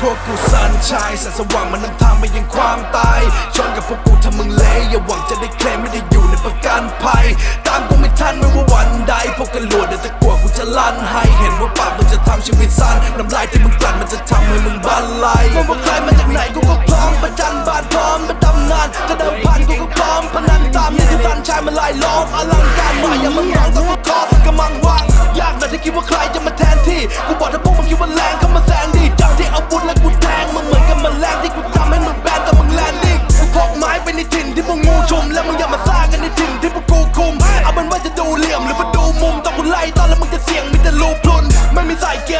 พวกกูสันชายแสงสว่างมันนำทางไปยังความตายชนกับพวกกูทำมึงเละอย่าหวังจะได้เคลมไม่ได้อยู่ในประกันภัย ตามกูไม่ทันไม่ว่าวันใดพวกกันหลวดเดี๋ยวตะกัวกูจะลั่นให้เห็นว่าปากมันจะทำชีวิตสั้นน้ำลายที่มึงกลั่นมันจะทำให้มึงบันไลไม่ว่าใครมาจากไหนกูก็พร้อมประจันบานพร้อมมาดำนานจะเดิมพันกูก็พร้อมพนันตามนี่คือสันชายมาลายล้อมอลังการ กูชุมแล้วมึงอย่ามาซ่ากันในถิ่นที่พวกกูคุม เอาเป็นว่าจะดูเหลี่ยมหรือว่าดูมุมต้องกูไล่ตอนแล้วมึงจะเสี่ยงมีแต่ลูกพลุนไม่มีสายเก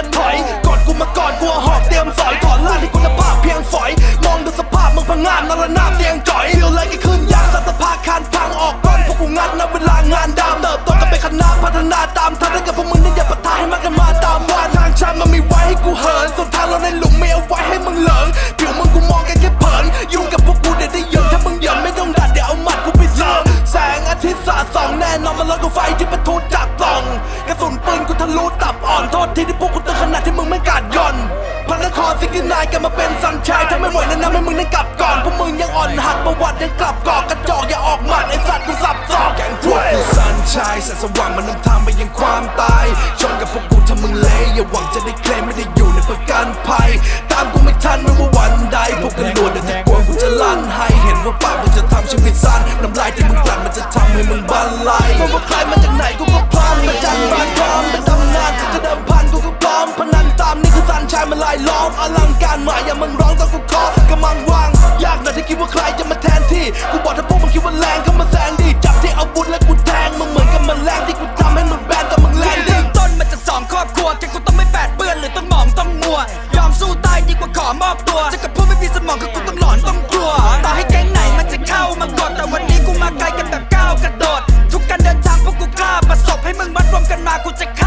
ษทีที่พวกกูตึงขนาดที่มึงไม่กาดย่อนพระนครซิกนายกันมาเป็นสันชายถ้าไม่ไหวแนะนำให้มึงนั้นกลับก่อนพวกมึงยังอ่อนหัดประวัติยังกลับก่อกระจอกอย่าออกหมัดไอสัตว์กูสับสอกแกงพวกกูสันชายแสงสว่างมันนำทางไปยังความตายชนกับพวกกูถ้ามึงเละอย่าหวังจะได้เคลมไม่ได้อยู่ในประกันภัย ตามกูไม่ทันไม่ว่าวันใดพวกกันลวดเดี๋ยวจะกลัวกูจะลั่นให้เห็นว่าปากมันจะทำชีวิตสั้นน้ำลายที่มึงกลั่นมันจะทำให้มึงบันไลไม่ว่าใครมาจากไหนกูก็พร้อมมาจันบาน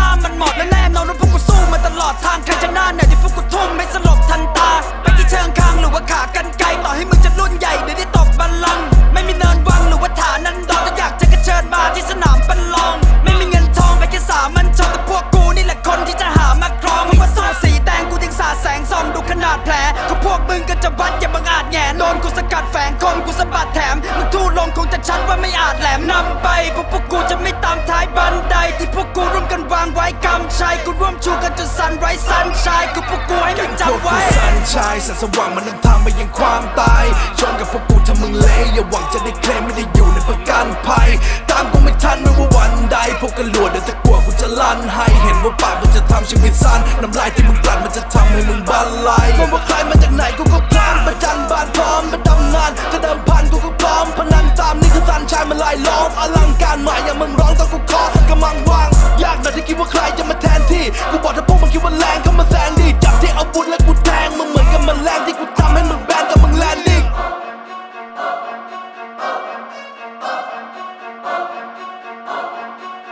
ามันหมดและแน่นอนว่าพวกกูสู้มาตลอดทางใครจะหน้าไหนที่พวกกูทุ่มไม่สลบทันตา ไปที่เชิงคางหรือว่าขากันไกลต่อให้มึงจะรุ่นใหญ่เดี๋ยวได้ตกบัลลังก์ไม่มีเนินวังหรือว่าฐานนันดรถ้าอยากจะกระเชิญมาที่สนามประลอง ไม่มีเงินทองไปแค่สามันชอบแต่พวกกูนี่แหละคนที่จะหามาครองเพราะว่าสู้สีแดงกูยังสาดแสงส่องดูขนาดแผลก็พวกมึงก็จะวัดอย่าบังอาจแหงนโดนกูสกัดแฝงคมกูสะบัดแถมมึงทูดลงคงจะชัดว่าไม่อาจแหลมนำไปพราะพวกกูจะไม่ตามท้ายบันไดที่พวกกูร่วมกันางไว้กำชัยกูร่วมชูกันจนสันไร้สันชายกูพวกกูให้มึงจำไว้สันชายแสงสว่างมันนำทางไปยังความตายชนกับพวกกูถ้ามึงเละอย่าหวังจะได้เคลมไม่ได้อยู่ในประกันภัย ตามกูไม่ทันไม่ว่าวันใดพวกกันหลวดเดี๋ยวจะกลัวกูจะลั่นให้เห็นว่าปากมันจะทำชีวิตสั้นน้ำลายที่มึงกลั่นมันจะทำให้มึงบันไลไม่ว่าใครมาจากไหนกูก็พร้อมประจันบานพร้อมมาดำนานจะเดิมพันกูก็พร้อมพนันตามนี่คือสันชายมาลายล้อมอลังการมาอย่างมึงร้องต้องกูขอกำลัง